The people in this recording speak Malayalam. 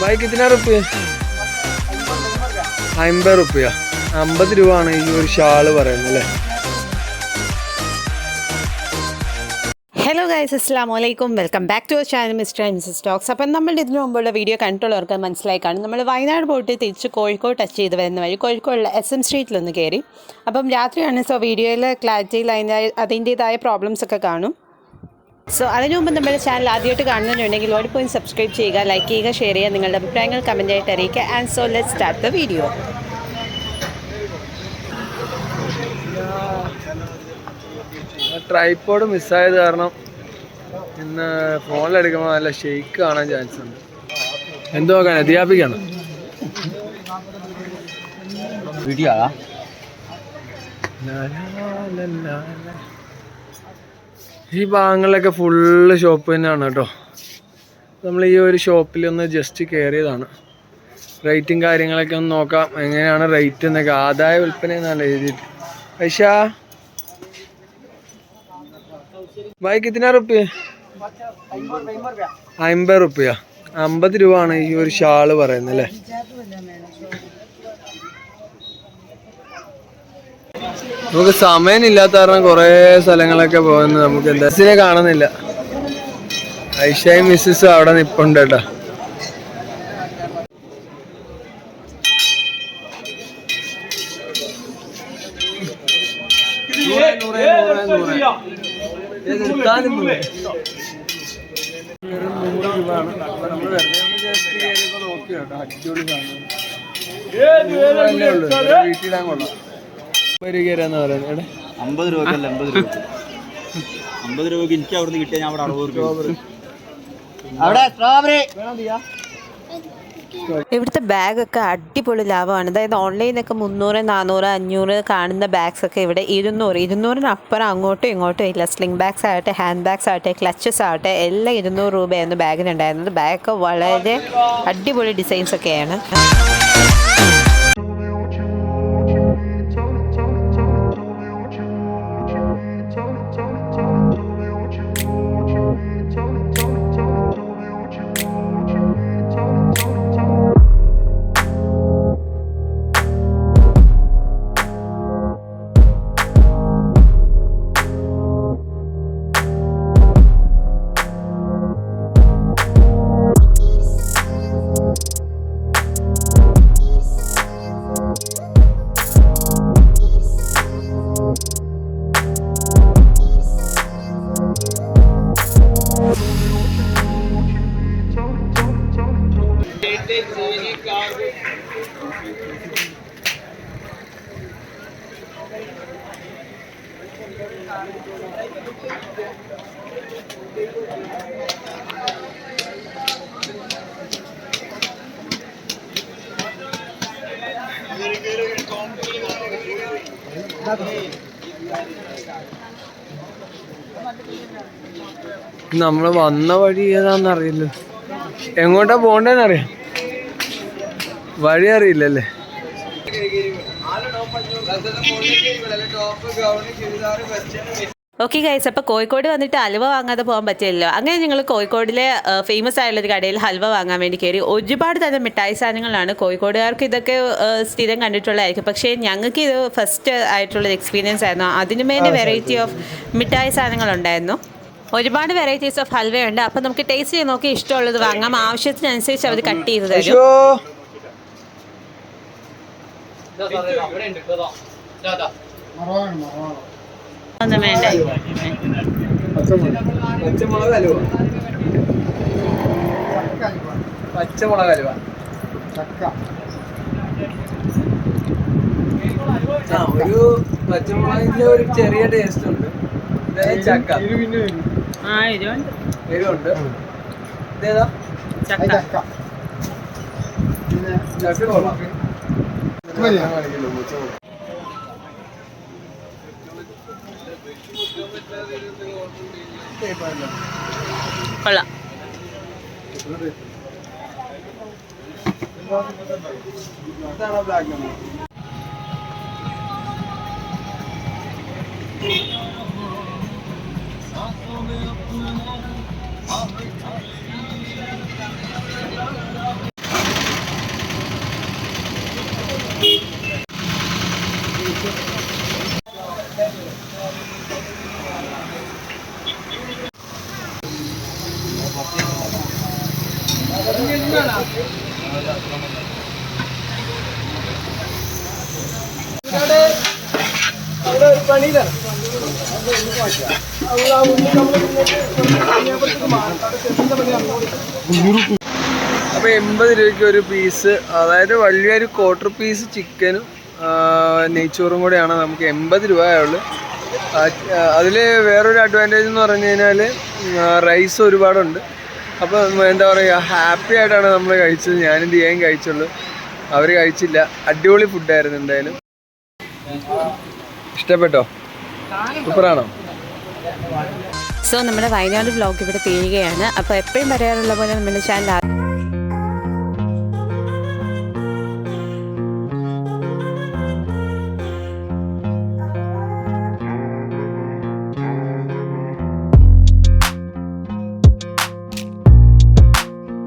भाई कितना रुपये അമ്പത് റുപ്യ അമ്പത് രൂപ ആണ് ഈ ഒരു ഷാള് പറയുന്നത് അല്ലേ ഹലോ ഗൈസ് അസ്സാം വലൈക്കും welcome back to our channel Mr and Mrs Talks അപ്പം നമ്മൾ ഇതിനു മുമ്പുള്ള വീഡിയോ കണ്ടിട്ടുള്ളവർക്ക് മനസ്സിലായി കാണും നമ്മൾ വയനാട് പോയിട്ട് തിരിച്ച് കോഴിക്കോട് ടച്ച് ചെയ്ത് വരുന്ന വഴി കോഴിക്കോടുള്ള എസ് എം സ്ട്രീറ്റിലൊന്ന് കയറി അപ്പം രാത്രിയാണ് സോ വീഡിയോയിൽ ക്ലാരിറ്റിയിൽ അതിൻ്റെ അതിൻ്റേതായ പ്രോബ്ലംസ് ഒക്കെ കാണും സോ അതിനു മുമ്പ് നമ്മുടെ ചാനൽ ആദ്യമായിട്ട് കാണുന്നുണ്ടെങ്കിൽ ഓടി പോയി സബ്സ്ക്രൈബ് ചെയ്യുക ലൈക്ക് ചെയ്യുക ഷെയർ ചെയ്യുക നിങ്ങളുടെ അഭിപ്രായങ്ങൾ കമന്റായിട്ട് അറിയിക്കുക. And so let start the video tripod മിസ്സായത് കാരണം ഇന്ന് ഫോണിലെടുക്കുമ്പോൾ നല്ല ഷെയ്ക്ക് കാണാൻ ചാൻസ് ഉണ്ട്. എന്തോ നോക്കാൻ അധ്യാപിക്കാണ് വീഡിയോ ഈ ഭാഗങ്ങളിലൊക്കെ ഫുള്ള് ഷോപ്പ് തന്നെയാണ് കേട്ടോ. നമ്മൾ ഈ ഒരു ഷോപ്പിൽ ഒന്ന് ജസ്റ്റ് കയറിയതാണ് റേറ്റും കാര്യങ്ങളൊക്കെ ഒന്ന് നോക്കാം. എങ്ങനെയാണ് റേറ്റ് എന്നൊക്കെ. ആദായ വിൽപ്പന എന്നാണ് എഴുതിയിട്ട് ഐഷ? ബൈക്ക് കിतना റുപ്യ? അമ്പത് റുപ്യ. അമ്പത് രൂപ ആണ് ഈ ഒരു ഷാൾ പറയുന്നത് അല്ലേ? നമുക്ക് സമയം ഇല്ലാത്ത കാരണം കുറേ സ്ഥലങ്ങളൊക്കെ പോകുന്നത് നമുക്ക് എന്താ കാണുന്നില്ല. ഐഷയും മിസ്സസും അവിടെ നിപ്പുണ്ട് കേട്ടോ. അടിപൊളി സാധനം വീട്ടിലാൻ കൊള്ളാം. വരികയെന്ന് പറയുന്നത്. അമ്പത് രൂപക്കല്ല അമ്പത് രൂപ അമ്പത് രൂപക്ക് എനിക്ക് അവിടുന്ന് കിട്ടിയാൽ ഞാൻ അവിടെ അറുപത് രൂപ അവിടെ സ്ട്രോബെറി ഇവിടുത്തെ ബാഗൊക്കെ അടിപൊളി ലാഭമാണ്. അതായത് ഓൺലൈനൊക്കെ മുന്നൂറ് നാനൂറ് അഞ്ഞൂറ് കാണുന്ന ബാഗ്സ് ഒക്കെ ഇവിടെ ഇരുന്നൂറ്. ഇരുന്നൂറിന് അപ്പുറം അങ്ങോട്ടും ഇങ്ങോട്ടും ഇല്ല. സ്ലിംഗ് ബാഗ്സ് ആകട്ടെ ഹാൻഡ് ബാഗ്സ് ആകട്ടെ ക്ലച്ചസ് ആകട്ടെ എല്ലാം ഇരുന്നൂറ് രൂപയായിരുന്നു ബാഗിനുണ്ടായിരുന്നത്. ബാഗൊക്കെ വളരെ അടിപൊളി ഡിസൈൻസ് ഒക്കെയാണ് നമ്മൾ വന്ന വഴി ഏതാന്ന് അറിയില്ല. എങ്ങോട്ടാ പോണ്ടേന്ന് അറിയാം. വഴി അറിയില്ലല്ലേ? ഓക്കെ ഗൈസ് അപ്പോൾ കോഴിക്കോട് വന്നിട്ട് ഹൽവ വാങ്ങാതെ പോകാൻ പറ്റില്ലല്ലോ. അങ്ങനെ ഞങ്ങൾ കോഴിക്കോടിലെ ഫേമസ് ആയിട്ടുള്ള ഒരു കടയിൽ ഹൽവ വാങ്ങാൻ വേണ്ടി കയറി. ഒരുപാട് തന്നെ മിഠായി സാധനങ്ങളാണ്. കോഴിക്കോടുകാർക്ക് ഇതൊക്കെ സ്ഥിരം കണ്ടിട്ടുള്ളതായിരിക്കും. പക്ഷേ ഞങ്ങൾക്ക് ഇത് ഫസ്റ്റ് ആയിട്ടുള്ള എക്സ്പീരിയൻസ് ആയിരുന്നു. അതിനു വേണ്ടി വെറൈറ്റി ഓഫ് മിഠായി സാധനങ്ങൾ ഉണ്ടായിരുന്നു ഒരുപാട് വെറൈറ്റീസ് ഓഫ് ഹൽവയുണ്ട്. അപ്പം നമുക്ക് ടേസ്റ്റ് ചെയ്ത് നോക്കി ഇഷ്ടമുള്ളത് വാങ്ങാം. ആവശ്യത്തിനനുസരിച്ച് അവർ കട്ട് ചെയ്ത് തരും. ഒന്നും വേണ്ട. പച്ചമുളക് അലുവ. പച്ചമുളക് അലുവ. ആ ഒരു പച്ചമുളകിന്റെ ഒരു ചെറിയ ടേസ്റ്റ് ഉണ്ട്. ചക്ക. ആ ഇതുണ്ട് എരിവുണ്ട്. ഇതേതാ? ചക്ക. ചക്ക. കൊള്ളാം കൊള്ളാം ഇതാണ് ബ്ലാക്ക് അപ്പൊ എൺപത് രൂപയ്ക്ക് ഒരു പീസ് അതായത് വലിയൊരു ക്വാർട്ടർ പീസ് ചിക്കനും നെയ്ച്ചോറും കൂടെയാണ് നമുക്ക് എൺപത് രൂപയുള്ളു അതിൽ വേറൊരു അഡ്വാന്റേജ് എന്ന് പറഞ്ഞു കഴിഞ്ഞാൽ റൈസ് ഒരുപാടുണ്ട്. അപ്പോൾ എന്താ പറയുക ഹാപ്പി ആയിട്ടാണ് നമ്മൾ കഴിച്ചത്. ഞാനും ഏം കഴിച്ചുള്ളൂ. അവർ കഴിച്ചില്ല. അടിപൊളി ഫുഡായിരുന്നു എന്തായാലും. ഇഷ്ടപ്പെട്ടോ? സൂപ്പറാണോ? സോ നമ്മുടെ വയനാട് ബ്ലോഗ് ഇവിടെ തീരുകയാണ്. അപ്പോൾ എപ്പോഴും പറയാറുള്ള പോലെ നമ്മുടെ ചാനൽ